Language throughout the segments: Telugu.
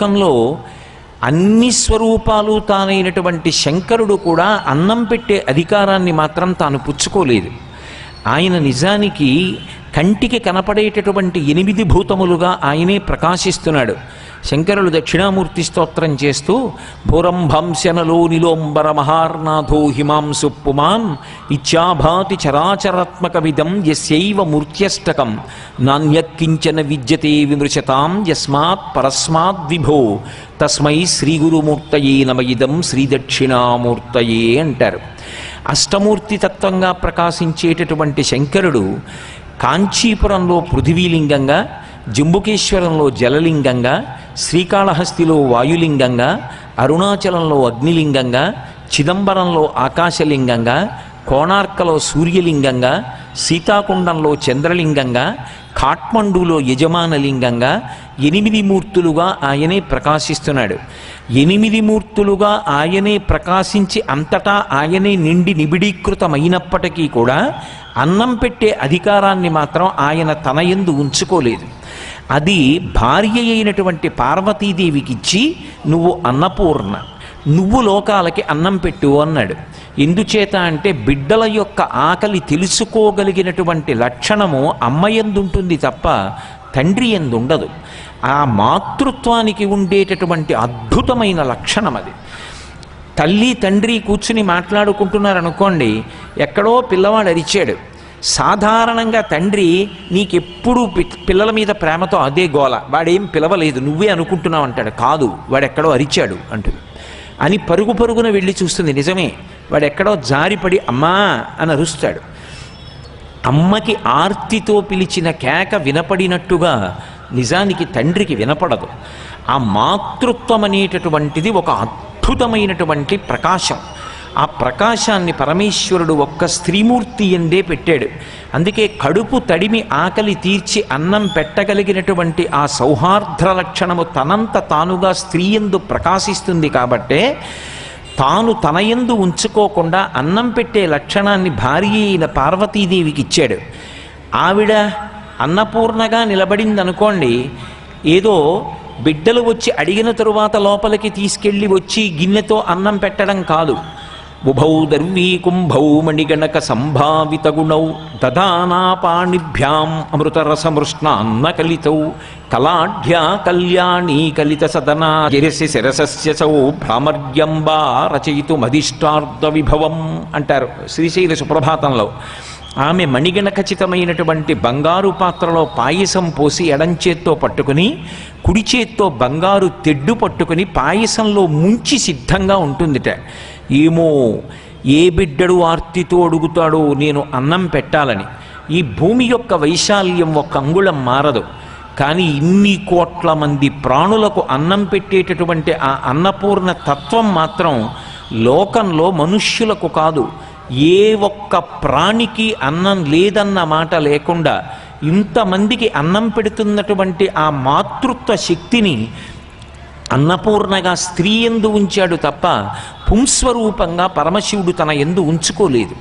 లోకంలో అన్ని స్వరూపాలు తానైనటువంటి శంకరుడు కూడా అన్నం పెట్టే అధికారాన్ని మాత్రం తాను పుచ్చుకోలేదు. ఆయన నిజానికి కంటికి కనపడేటటువంటి ఎనిమిది భూతములుగా ఆయనే ప్రకాశిస్తున్నాడు. శంకరులు దక్షిణామూర్తి స్తోత్రం చేస్తూ భూరంభంశనలో నిలోంబర మహార్నాథో హిమాంసు పుమాన్ ఇచ్చాభాతి చరాచరాత్మక యస్యైవ మూర్త్యష్టకం. నాణ్యక్కించన విద్యతే విమృశతాం యస్మాత్ పరస్మాద్ విభో. తస్మై శ్రీగురుమూర్తయే నమ ఇదం శ్రీదక్షిణామూర్తయే అంటారు. అష్టమూర్తి తత్వంగా ప్రకాశించేటటువంటి శంకరుడు కాంచీపురంలో పృథివీలింగంగా జంబుకేశ్వరంలో జలలింగంగా శ్రీకాళహస్తిలో వాయులింగంగా అరుణాచలంలో అగ్నిలింగంగా చిదంబరంలో ఆకాశలింగంగా కోణార్కలో సూర్యలింగంగా సీతాకుండంలో చంద్రలింగంగా కాఠ్మండూలో యజమానలింగంగా ఎనిమిది మూర్తులుగా ఆయనే ప్రకాశిస్తున్నాడు. ఎనిమిది మూర్తులుగా ఆయనే ప్రకాశించి అంతటా ఆయనే నిండి నిబిడీకృతమైనప్పటికీ కూడా అన్నం పెట్టే అధికారాన్ని మాత్రం ఆయన తన ఎందు ఉంచుకోలేదు. అది భార్య అయినటువంటి పార్వతీదేవికి ఇచ్చి నువ్వు అన్నపూర్ణ నువ్వు లోకాలకి అన్నం పెట్టు అన్నాడు. ఎందుచేత అంటే బిడ్డల యొక్క ఆకలి తెలుసుకోగలిగినటువంటి లక్షణము అమ్మ ఎందుంటుంది తప్ప తండ్రి ఎందుండదు ఆ మాతృత్వానికి ఉండేటటువంటి అద్భుతమైన లక్షణం అది తల్లి తండ్రి కూర్చుని మాట్లాడుకుంటున్నారనుకోండి ఎక్కడో పిల్లవాడు అరిచాడు సాధారణంగా తండ్రి నీకెప్పుడు పిల్లల మీద ప్రేమతో అదే గోల. వాడేం పిలవలేదు. నువ్వే అనుకుంటున్నావు అంటాడు కాదు. వాడెక్కడో అరిచాడు అంటుంది అని పరుగు పరుగున వెళ్ళి చూస్తుంది. నిజమే. వాడెక్కడో జారిపడి అమ్మా అని అరుస్తాడు. అమ్మకి ఆర్తితో పిలిచిన కేక వినపడినట్టుగా నిజానికి తండ్రికి వినపడదు. ఆ మాతృత్వం అనేటటువంటిది ఒక అద్భుతమైనటువంటి ప్రకాశం. ఆ ప్రకాశాన్ని పరమేశ్వరుడు ఒక్క స్త్రీమూర్తి ఎందే పెట్టాడు. అందుకే కడుపు తడిమి ఆకలి తీర్చి అన్నం పెట్టగలిగినటువంటి ఆ సౌహార్ద్ర లక్షణము తనంత తానుగా స్త్రీ ఎందు ప్రకాశిస్తుంది కాబట్టే తాను తనయందు ఉంచుకోకుండా అన్నం పెట్టే లక్షణాన్ని భార్య అయిన పార్వతీదేవికి ఇచ్చాడు. ఆవిడ అన్నపూర్ణగా నిలబడిందనుకోండి ఏదో బిడ్డలు వచ్చి అడిగిన తరువాత లోపలికి తీసుకెళ్ళి వచ్చి గిన్నెతో అన్నం పెట్టడం కాదు. ఉభౌ దర్వీకుంభౌ మణిగణక సంభావిత గుణౌ అమృతరసమృష్ణాన్న కలితౌ కలాఢ్యా కళ్యాణీ కలిత సదనా గిరిసి శిరసస్యసౌ భ్రామర్యంబా రచయితుమధిష్టార్థ విభవం అంటారు శ్రీశైల సుప్రభాతంలో. ఆమె మణిగణకచితమైనటువంటి బంగారు పాత్రలో పాయసం పోసి ఎడంచేత్తో పట్టుకుని కుడి చేత్తో బంగారు తెడ్డు పట్టుకుని పాయసంలో ముంచి సిద్ధంగా ఉంటుందిట. ఏమో ఏ బిడ్డడు ఆర్తితో అడుగుతాడో నేను అన్నం పెట్టాలని. ఈ భూమి యొక్క వైశాల్యం ఒక అంగుళం మారదు. కానీ ఇన్ని కోట్ల మంది ప్రాణులకు అన్నం పెట్టేటటువంటి ఆ అన్నపూర్ణ తత్వం మాత్రం లోకంలో మనుష్యులకు కాదు. ఏ ఒక్క ప్రాణికి అన్నం లేదన్న మాట లేకుండా ఇంతమందికి అన్నం పెడుతున్నటువంటి ఆ మాతృత్వ శక్తిని అన్నపూర్ణగా స్త్రీ ఎందు ఉంచాడు తప్ప పుంస్వరూపంగా పరమశివుడు తన ఎందు ఉంచుకోలేదు.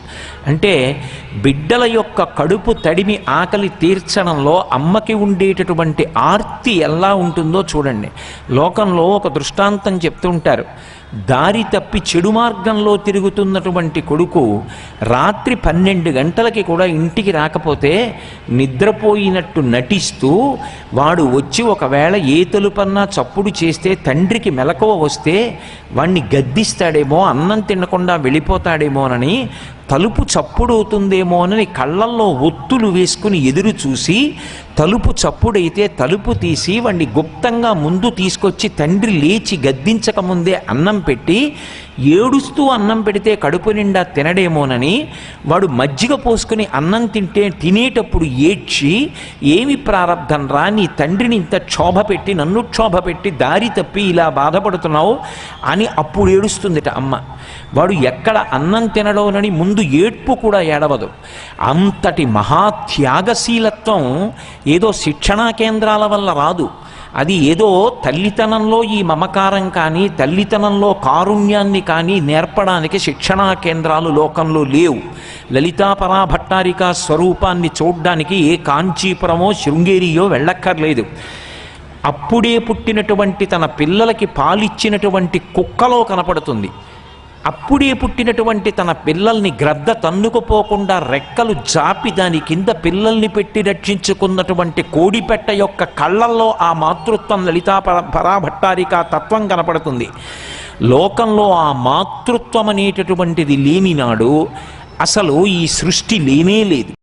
అంటే బిడ్డల యొక్క కడుపు తడిమి ఆకలి తీర్చడంలో అమ్మకి ఉండేటటువంటి ఆర్తి ఎలా ఉంటుందో చూడండి. లోకంలో ఒక దృష్టాంతం చెప్తుంటారు. దారి తప్పి చెడు మార్గంలో తిరుగుతున్నటువంటి కొడుకు రాత్రి పన్నెండు గంటలకి కూడా ఇంటికి రాకపోతే నిద్రపోయినట్టు నటిస్తూ వాడు వచ్చి ఒకవేళ ఏ తలుపన్నా చప్పుడు చేస్తే తండ్రికి మెలకువ వస్తే వాణ్ణి గద్దిస్తాడేమో అన్నం తినకుండా వెళ్ళిపోతాడేమోనని తలుపు చప్పుడవుతుందేమోనని కళ్ళల్లో ఒత్తులు వేసుకుని ఎదురు చూసి తలుపు చప్పుడైతే తలుపు తీసి వాణ్ణి గుప్తంగా ముందు తీసుకొచ్చి తండ్రి లేచి గద్దించకముందే అన్నం పెట్టి ఏడుస్తూ అన్నం పెడితే కడుపు నిండా తినడేమోనని వాడు మజ్జిగ పోసుకుని అన్నం తింటే తినేటప్పుడు ఏడ్చి ఏమి ప్రారంధం రా నీ తండ్రిని ఇంత క్షోభ పెట్టి నన్ను క్షోభ పెట్టి దారి తప్పి ఇలా బాధపడుతున్నావు? అని అప్పుడు ఏడుస్తుందిట అమ్మ. వాడు ఎక్కడ అన్నం తినడోనని ముందు ఏడ్పు కూడా ఏడవదు. అంతటి మహాత్యాగశీలత్వం ఏదో శిక్షణా కేంద్రాల వల్ల రాదు. అది ఏదో తల్లితనంలో ఈ మమకారం కానీ తల్లితనంలో కారుణ్యాన్ని కానీ నేర్పడానికి శిక్షణా కేంద్రాలు లోకంలో లేవు. లలితాపరా భట్టారిక స్వరూపాన్ని చూడ్డానికి ఏ కాంచీపురమో శృంగేరియో వెళ్ళక్కర్లేదు. అప్పుడే పుట్టినటువంటి తన పిల్లలకి పాలిచ్చినటువంటి కుక్కలో కనపడుతుంది. అప్పుడే పుట్టినటువంటి తన పిల్లల్ని గ్రద్ద తన్నుకుపోకుండా రెక్కలు జాపి దాని కింద పిల్లల్ని పెట్టి రక్షించుకున్నటువంటి కోడిపెట్ట యొక్క కళ్ళల్లో ఆ మాతృత్వం లలితా పర- పరాభట్టారిక తత్వం కనపడుతుంది. లోకంలో ఆ మాతృత్వం అనేటటువంటిది లేనినాడు అసలు ఈ సృష్టి లేనే లేదు.